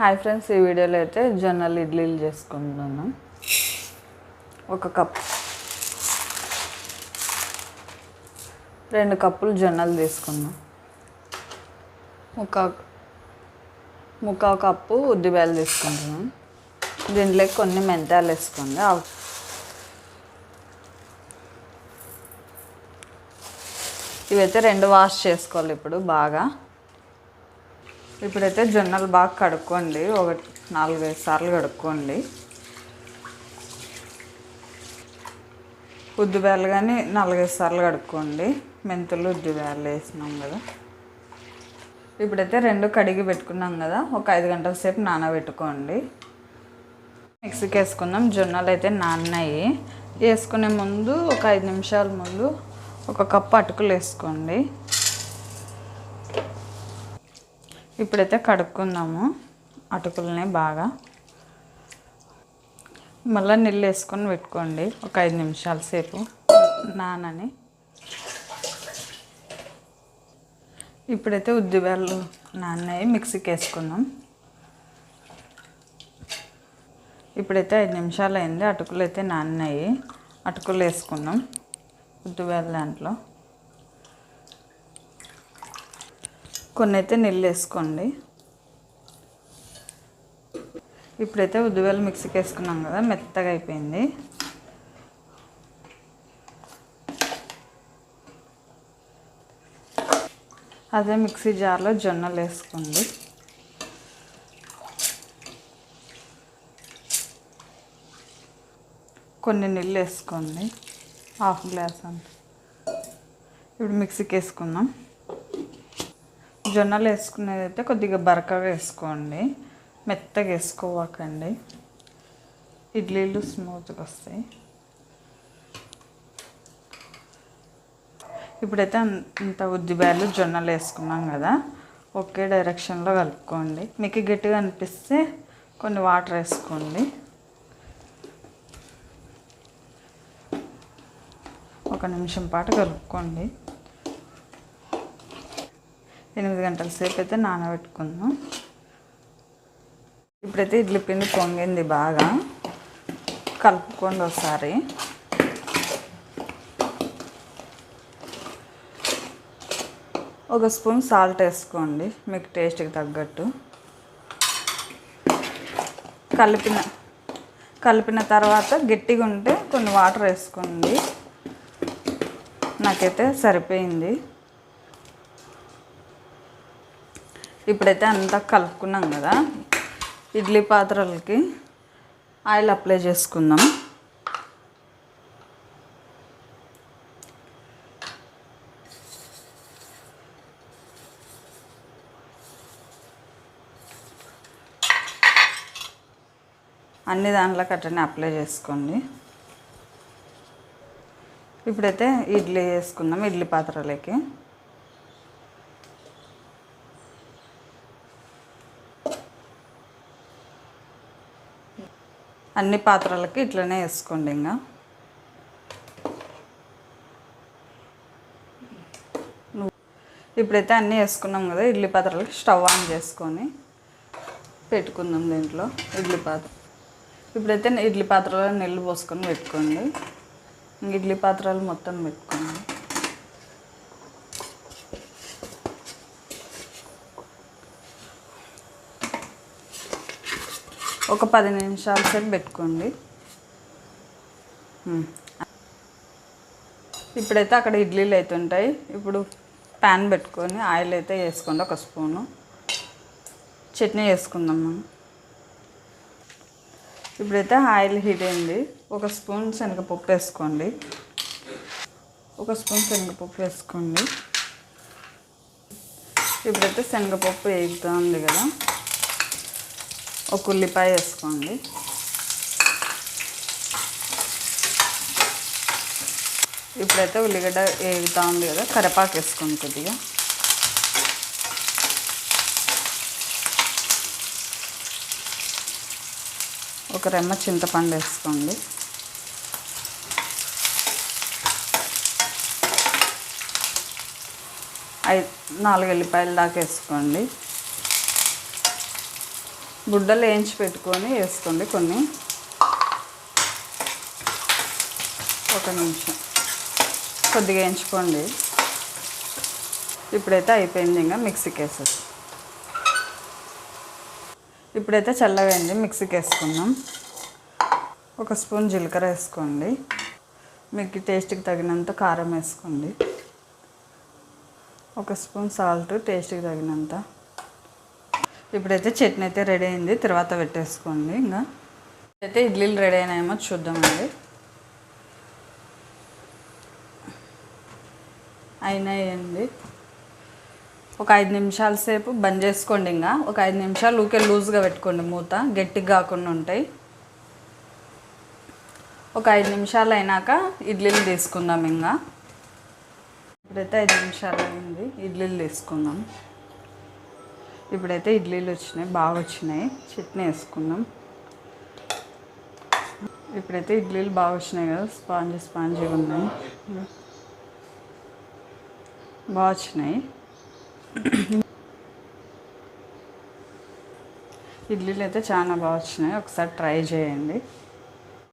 Hi friends ఈ వీడియోలో అయితే జొన్నలు ఇడ్లీలు చేసుకుంటున్నాను ఒక కప్. రెండు కప్పులు జొన్నలు తీసుకున్నాం. ఒక ముక్కా కప్పు ఉద్దిబేలు తీసుకుంటున్నాం. దీంట్లో కొన్ని మెంతాలు వేసుకోండి. ఇవైతే రెండు వాష్ చేసుకోవాలి ఇప్పుడు బాగా. ఇప్పుడైతే జొన్నలు బాగా కడుక్కోండి. ఒక నాలుగైదు సార్లు కడుక్కోండి. ఉద్దుబేలు కానీ నాలుగైదు సార్లు కడుక్కోండి. మెంతులు ఉద్దుబేలు వేసినాం కదా. ఇప్పుడైతే రెండు కడిగి పెట్టుకున్నాం కదా. ఒక ఐదు గంటల సేపు నానబెట్టుకోండి. మిక్సీకి వేసుకుందాం. జొన్నలు అయితే నాన్నాయి. వేసుకునే ముందు ఒక ఐదు నిమిషాల ముందు ఒక కప్పు అటుకులు వేసుకోండి. ఇప్పుడైతే కడుక్కుందాము అటుకులని బాగా. మళ్ళీ నీళ్ళు వేసుకొని పెట్టుకోండి ఒక ఐదు నిమిషాల సేపు నానని. ఇప్పుడైతే ఉద్దిబేళ్ళు నాన్నవి మిక్సీకి వేసుకుందాం. ఇప్పుడైతే ఐదు నిమిషాలు అయింది అటుకులు అయితే నాన్నాయి. అటుకులు వేసుకుందాం ఉద్దిబేళ్ళ దాంట్లో. కొన్ని అయితే నీళ్ళు వేసుకోండి ఇప్పుడైతే ఉద్దువేలు మిక్సీకి వేసుకున్నాం కదా మెత్తగా అయిపోయింది అదే మిక్సీ జార్లో జొన్నలు వేసుకోండి కొన్ని నీళ్ళు వేసుకోండి హాఫ్ గ్లాస్ అంత. ఇప్పుడు మిక్సీకి వేసుకుందాం జొన్నలు వేసుకునేది అయితే కొద్దిగా బరకగా వేసుకోండి. మెత్తగా వేసుకోవాకండి. ఇడ్లీలు స్మూత్గా వస్తాయి. ఇప్పుడైతే అంత ఇంత ఉద్దిబాయలు జొన్నలు వేసుకున్నాం కదా ఒకే డైరెక్షన్లో కలుపుకోండి. మీకు గట్టిగా అనిపిస్తే కొన్ని వాటర్ వేసుకోండి. ఒక నిమిషం పాటు కలుపుకోండి. ఎనిమిది గంటల సేపు అయితే నానబెట్టుకుందాం. ఇప్పుడైతే ఇడ్లీ పిండి పొంగింది బాగా. కలుపుకోండి ఒకసారి. ఒక స్పూన్ సాల్ట్ వేసుకోండి మీకు టేస్ట్కి తగ్గట్టు. కలిపిన కలిపిన తర్వాత గట్టిగా ఉంటే కొన్ని వాటర్ వేసుకోండి. నాకైతే సరిపోయింది. ఇప్పుడైతే అంతా కలుపుకున్నాం కదా. ఇడ్లీ పాత్రలకి ఆయిల్ అప్లై చేసుకుందాం. అన్ని దాంట్లో కట్టని అప్లై చేసుకోండి. ఇప్పుడైతే ఇడ్లీ వేసుకుందాం ఇడ్లీ పాత్రలకి. అన్ని పాత్రలకి ఇట్లనే వేసుకోండి ఇంకా ఇప్పుడైతే అన్నీ వేసుకున్నాం కదా ఇడ్లీ పాత్రలకి స్టవ్ ఆన్ చేసుకొని పెట్టుకుందాం దీంట్లో ఇడ్లీ పాత్ర. ఇప్పుడైతే ఇడ్లీ పాత్రలో నీళ్ళు పోసుకొని పెట్టుకోండి. ఇడ్లీ పాత్రలు మొత్తం పెట్టుకోండి. ఒక పది నిమిషాల సేపు పెట్టుకోండి. ఇప్పుడైతే అక్కడ ఇడ్లీలు అయితే ఉంటాయి. ఇప్పుడు ప్యాన్ పెట్టుకొని ఆయిల్ అయితే వేసుకోండి ఒక స్పూను. చట్నీ వేసుకుందాం మనం. ఇప్పుడైతే ఆయిల్ హీట్ అయింది. ఒక స్పూన్ శనగపప్పు వేసుకోండి. ఒక స్పూన్ శనగపప్పు వేసుకోండి. ఇప్పుడైతే శనగపప్పు వేగుతూ ఉంది కదా. ఒక ఉల్లిపాయ వేసుకోండి. ఇప్పుడైతే ఉల్లిగడ్డ వేగుతూ ఉంది కదా కరివేపాకు వేసుకోండి కొద్దిగా. ఒక రెమ్మ చింతపండు వేసుకోండి. ఐదు నాలుగు ఎల్లిపాయల దాకా వేసుకోండి. గుడ్డలు వేయించి పెట్టుకొని వేసుకోండి కొన్ని. ఒక నిమిషం. కొద్దిగా వేయించుకోండి. ఇప్పుడైతే అయిపోయింది ఇంకా మిక్సీకి వేసేసి ఇప్పుడైతే చల్లవేయండి మిక్సీకి వేసుకుందాం ఒక స్పూన్ జీలకర్ర వేసుకోండి. మీకు టేస్ట్కి తగినంత కారం వేసుకోండి. ఒక స్పూన్ సాల్ట్ టేస్ట్కి తగినంత. ఇప్పుడైతే చట్నీ అయితే రెడీ అయింది. తర్వాత పెట్టేసుకోండి ఇంకా. అయితే ఇడ్లీలు రెడీ అయినాయేమో చూద్దామండి. అయినాయండి. ఒక ఐదు నిమిషాల సేపు బంద్ చేసుకోండి ఇంకా. ఒక ఐదు నిమిషాలు ఊకే లూజ్గా పెట్టుకోండి మూత. గట్టిగా కాకుండా ఉంటాయి. ఒక ఐదు నిమిషాలు అయినాక ఇడ్లీలు తీసుకుందాం ఇంకా. ఇప్పుడైతే ఐదు నిమిషాలు అయింది. ఇడ్లీలు తీసుకుందాం. ఇప్పుడైతే ఇడ్లీలు వచ్చినాయి బాగా వచ్చినాయి. చట్నీ వేసుకుందాం. ఇప్పుడైతే ఇడ్లీలు బాగా వచ్చినాయి కదా స్పాంజీ స్పాంజీగా ఉన్నాయి. బాగా వచ్చినాయి. ఇడ్లీలు అయితే చాలా బాగా వచ్చినాయి. ఒకసారి ట్రై చేయండి.